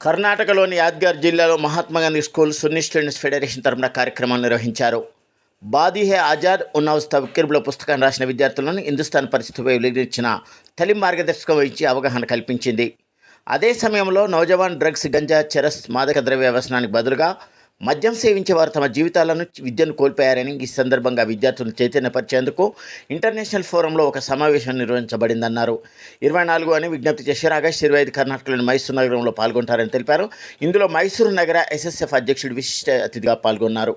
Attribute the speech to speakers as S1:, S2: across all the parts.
S1: కర్ణాటకలోని యాద్గార్ జిల్లాలో Mahatma Gandhi school Sunni students federation తరపున కార్యక్రమాలు నిర్వహించారు. బాదీ హే ఆజాద్ ఉన్నవస్థ విక్కిరిబుల పుస్తకాన్ని రాసిన విద్యార్థులను హిందుస్థాన్ పరిస్థితిపై వెలిగించిన తల్లి మార్గదర్శకం వహించి అవగాహన కల్పించింది. అదే సమయంలో నౌజవాన్ డ్రగ్స్ గంజా చెరస్ మాదక ద్రవ్య వ్యసనానికి బదులుగా మద్యం సేవించేవారు తమ జీవితాలను విద్యను కోల్పోయారని ఈ సందర్భంగా విద్యార్థులను చైతన్యపరిచేందుకు ఇంటర్నేషనల్ ఫోరంలో ఒక సమావేశం నిర్వహించబడిందన్నారు. ఇరవై నాలుగు అని విజ్ఞప్తి చేశారు. రాగేష్ ఇరవై ఐదు కర్ణాటకలోని మైసూరు నగరంలో పాల్గొంటారని తెలిపారు. ఇందులో మైసూరు నగర ఎస్ఎస్ఎఫ్ అధ్యక్షుడు విశిష్ట అతిథిగా పాల్గొన్నారు.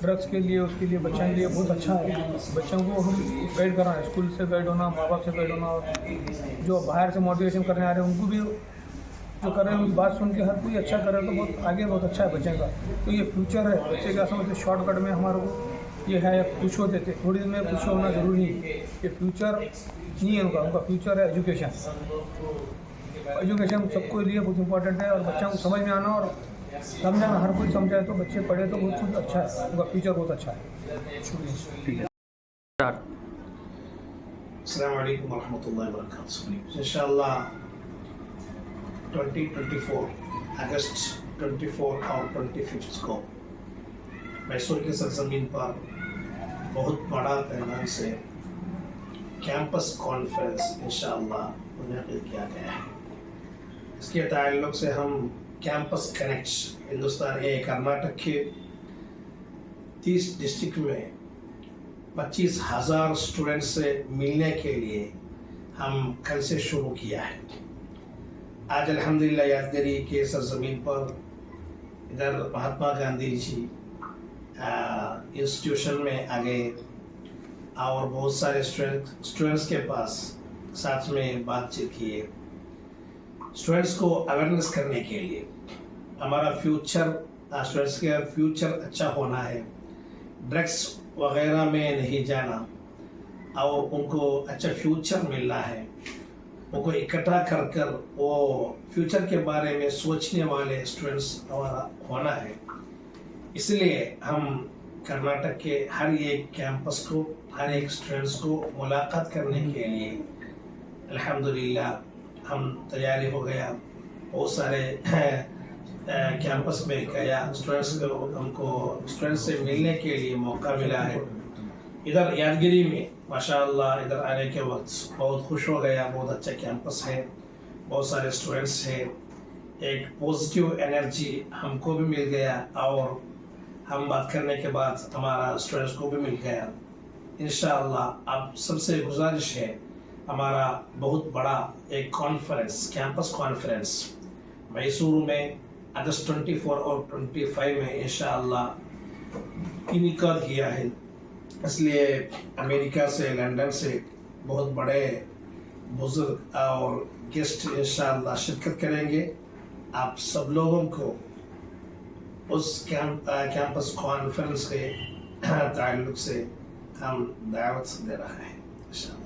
S2: ڈرگس کے لیے، اس کے لیے بچوں کے لیے بہت اچھا ہے۔ بچوں کو ہم گائڈ کرا اسکول سے گائڈ ہونا، ماں باپ سے گائڈ ہونا، اور جو باہر سے موٹیویشن کرنے آ رہے ہیں، ان کو بھی جو کر رہے ہیں، ان بات سن کے ہر کوئی اچھا کر رہا ہے تو بہت آگے بہت اچھا ہے بچے کا۔ تو یہ فیوچر ہے۔ بچے کا سمجھتے شارٹ کٹ میں ہمارے کو یہ ہے خوش ہوتے تھے تھوڑی دیر میں خوش ہونا ضروری نہیں ہے۔ یہ فیوچر نہیں ہے ان کا۔ ان کا فیوچر ہے ایجوکیشن ایجوکیشن سب کو لیے بہت امپورٹنٹ ہے اور بچوں کو سمجھ میں آنا اور سمجھا ہر کوئی سمجھائے تو بچے پڑھے تو بہت کچھ اچھا ہے ان کا فیوچر بہت اچھا ہے۔
S3: السلام علیکم ورحمۃ اللہ وبرکاتہ۔ انشاءاللہ 2024 اگست 24 اور 25 کو میسور کے سرزمین پر بہت بڑا پیمان سے کیمپس کانفرنس انشاءاللہ منعقد کیا گیا ہے۔ اس کے تعلق سے ہم کیمپس کنیکٹس ہندوستان اے کرناٹک کے تیس ڈسٹرکٹ میں پچیس ہزار اسٹوڈنٹ سے ملنے کے لیے ہم کل سے شروع کیا ہے آج الحمدللہ یادگیری کے سرزمین پر ادھر مہاتما گاندھی جی انسٹیٹیوشن میں آ گئے اور بہت سارے اسٹوڈنٹس کے پاس ساتھ میں بات چیت کیے اسٹوڈینٹس کو اویئرنیس کرنے کے لیے۔ ہمارا فیوچر اسٹوڈینٹس کے فیوچر اچھا ہونا ہے۔ ڈرگس وغیرہ میں نہیں جانا۔ اور ان کو اچھا فیوچر ملنا ہے۔ ان کو اکٹھا کر کر وہ فیوچر کے بارے میں سوچنے والے اسٹوڈنٹس ہمارا ہونا ہے۔ اس لیے ہم کرناٹک کے ہر ایک کیمپس کو، ہر ایک اسٹوڈنٹس کو ملاقات کرنے کے لیے الحمدللہ ہم تیاری ہو گیا بہت سارے کیمپس میں گیا۔ اسٹوڈنٹس کو، ہم کو اسٹوڈنٹس سے ملنے کے لیے موقع ملا ہے۔ ادھر یادگیری میں ماشاء اللہ ادھر آنے کے وقت بہت خوش ہو گیا۔ بہت اچھا کیمپس ہے۔ بہت سارے اسٹوڈنٹس ہیں۔ ایک پوزیٹیو انرجی ہم کو بھی مل گیا۔ اور ہم بات کرنے کے بعد ہمارا اسٹوڈنٹس کو بھی مل گیا۔ انشاءاللہ، آپ سب سے گزارش ہے ہمارا بہت بڑا ایک کانفرنس کیمپس کانفرنس میسور میں، اگست ٹوئنٹی فور اور ٹوئنٹی فائیو میں انشاءاللہ انعقاد کیا ہے۔ اس لیے امریکہ سے، لندن سے بہت بڑے بزرگ اور گیسٹ انشاءاللہ شرکت کریں گے۔ آپ سب لوگوں کو اس کیمپس کانفرنس کے تعلق سے ہم دعوت دے رہے ہیں، انشاءاللہ۔